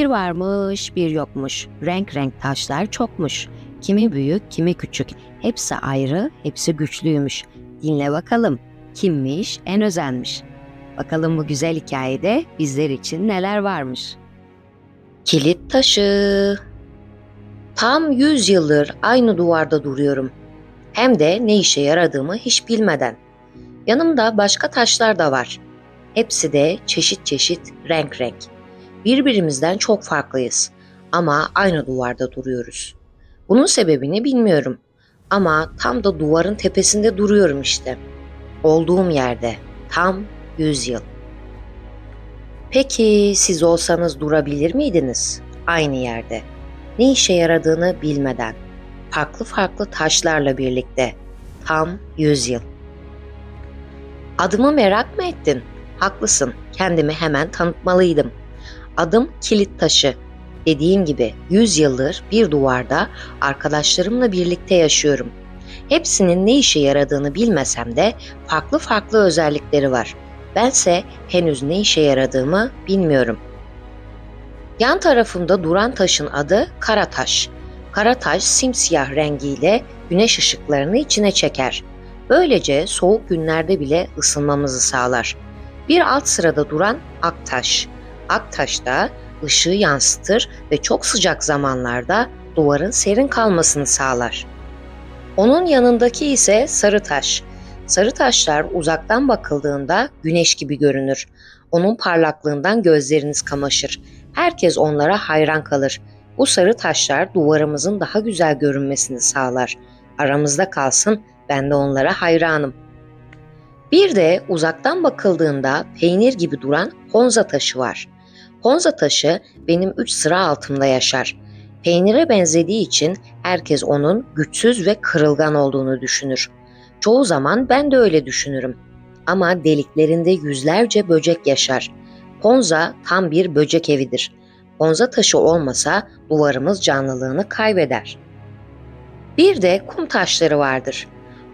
varmış bir yokmuş. Renk renk taşlar çokmuş. Kimi büyük kimi küçük. Hepsi ayrı hepsi güçlüymüş. Dinle bakalım kimmiş en özenmiş. Bakalım bu güzel hikayede bizler için neler varmış. Kilit taşı. Tam 100 yıldır aynı duvarda duruyorum. Hem de ne işe yaradığımı hiç bilmeden. Yanımda başka taşlar da var. Hepsi de çeşit çeşit renk renk. Birbirimizden çok farklıyız ama aynı duvarda duruyoruz. Bunun sebebini bilmiyorum ama tam da duvarın tepesinde duruyorum işte. Olduğum yerde tam 100 yıl. Peki siz olsanız durabilir miydiniz aynı yerde? Ne işe yaradığını bilmeden, farklı farklı taşlarla birlikte tam 100 yıl. Adımı merak mı ettin? Haklısın. Kendimi hemen tanıtmalıydım. Adım Kilit Taşı. Dediğim gibi 100 yıldır bir duvarda arkadaşlarımla birlikte yaşıyorum. Hepsinin ne işe yaradığını bilmesem de farklı farklı özellikleri var. Bense henüz ne işe yaradığımı bilmiyorum. Yan tarafımda duran taşın adı Karataş. Karataş simsiyah rengiyle güneş ışıklarını içine çeker. Böylece soğuk günlerde bile ısınmamızı sağlar. Bir alt sırada duran Aktaş. Aktaş da ışığı yansıtır ve çok sıcak zamanlarda duvarın serin kalmasını sağlar. Onun yanındaki ise sarı taş. Sarı taşlar uzaktan bakıldığında güneş gibi görünür. Onun parlaklığından gözleriniz kamaşır. Herkes onlara hayran kalır. Bu sarı taşlar duvarımızın daha güzel görünmesini sağlar. Aramızda kalsın ben de onlara hayranım. Bir de uzaktan bakıldığında peynir gibi duran Honza taşı var. Honza taşı benim üç sıra altımda yaşar. Peynire benzediği için herkes onun güçsüz ve kırılgan olduğunu düşünür. Çoğu zaman ben de öyle düşünürüm. Ama deliklerinde yüzlerce böcek yaşar. Ponza tam bir böcek evidir. Ponza taşı olmasa duvarımız canlılığını kaybeder. Bir de kum taşları vardır.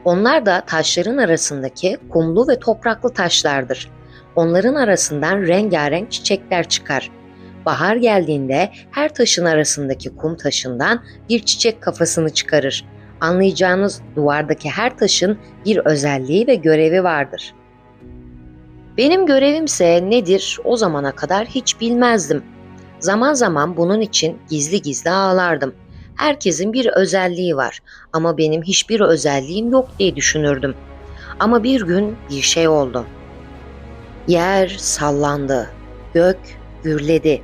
Onlar da taşların arasındaki kumlu ve topraklı taşlardır. Onların arasından rengarenk çiçekler çıkar. Bahar geldiğinde her taşın arasındaki kum taşından bir çiçek kafasını çıkarır. Anlayacağınız duvardaki her taşın bir özelliği ve görevi vardır. Benim görevimse nedir o zamana kadar hiç bilmezdim. Zaman zaman bunun için gizli gizli ağlardım. Herkesin bir özelliği var ama benim hiçbir özelliğim yok diye düşünürdüm. Ama bir gün bir şey oldu. Yer sallandı, gök gürledi.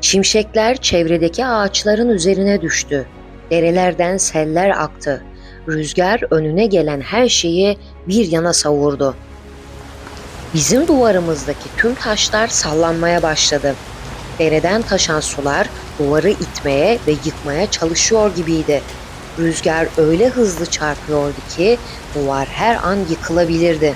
Şimşekler çevredeki ağaçların üzerine düştü. Derelerden seller aktı. Rüzgar önüne gelen her şeyi bir yana savurdu. Bizim duvarımızdaki tüm taşlar sallanmaya başladı. Dereden taşan sular duvarı itmeye ve yıkmaya çalışıyor gibiydi. Rüzgar öyle hızlı çarpıyordu ki duvar her an yıkılabilirdi.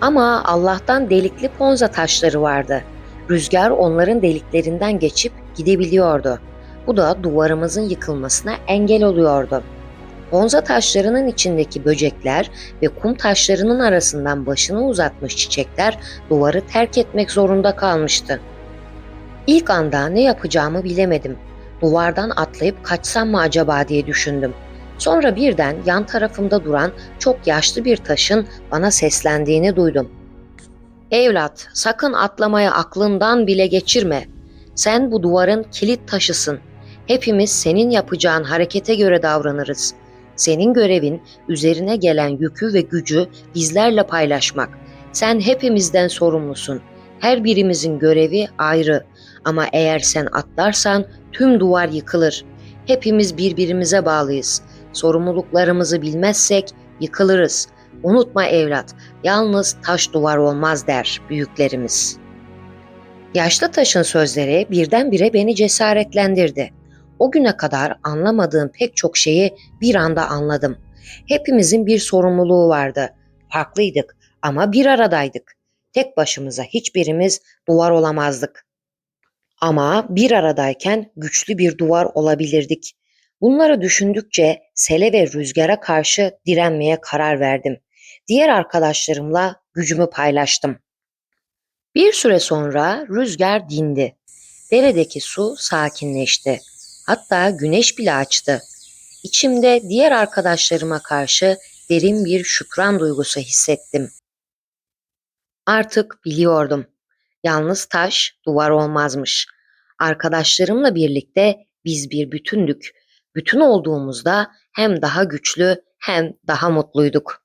Ama Allah'tan delikli ponza taşları vardı. Rüzgar onların deliklerinden geçip gidebiliyordu. Bu da duvarımızın yıkılmasına engel oluyordu. Ponza taşlarının içindeki böcekler ve kum taşlarının arasından başını uzatmış çiçekler duvarı terk etmek zorunda kalmıştı. İlk anda ne yapacağımı bilemedim. Duvardan atlayıp kaçsam mı acaba diye düşündüm. Sonra birden yan tarafımda duran çok yaşlı bir taşın bana seslendiğini duydum. Evlat, sakın atlamaya aklından bile geçirme. Sen bu duvarın kilit taşısın. Hepimiz senin yapacağın harekete göre davranırız. Senin görevin üzerine gelen yükü ve gücü bizlerle paylaşmak. Sen hepimizden sorumlusun. Her birimizin görevi ayrı. Ama eğer sen atlarsan tüm duvar yıkılır. Hepimiz birbirimize bağlıyız. Sorumluluklarımızı bilmezsek yıkılırız. Unutma evlat, yalnız taş duvar olmaz der büyüklerimiz. Yaşlı taşın sözleri birdenbire beni cesaretlendirdi. O güne kadar anlamadığım pek çok şeyi bir anda anladım. Hepimizin bir sorumluluğu vardı. Farklıydık ama bir aradaydık. Tek başımıza hiçbirimiz duvar olamazdık. Ama bir aradayken güçlü bir duvar olabilirdik. Bunları düşündükçe sele ve rüzgara karşı direnmeye karar verdim. Diğer arkadaşlarımla gücümü paylaştım. Bir süre sonra rüzgar dindi. Deredeki su sakinleşti. Hatta güneş bile açtı. İçimde diğer arkadaşlarıma karşı derin bir şükran duygusu hissettim. Artık biliyordum. Yalnız taş duvar olmazmış. Arkadaşlarımla birlikte biz bir bütündük. Bütün olduğumuzda hem daha güçlü hem daha mutluyduk.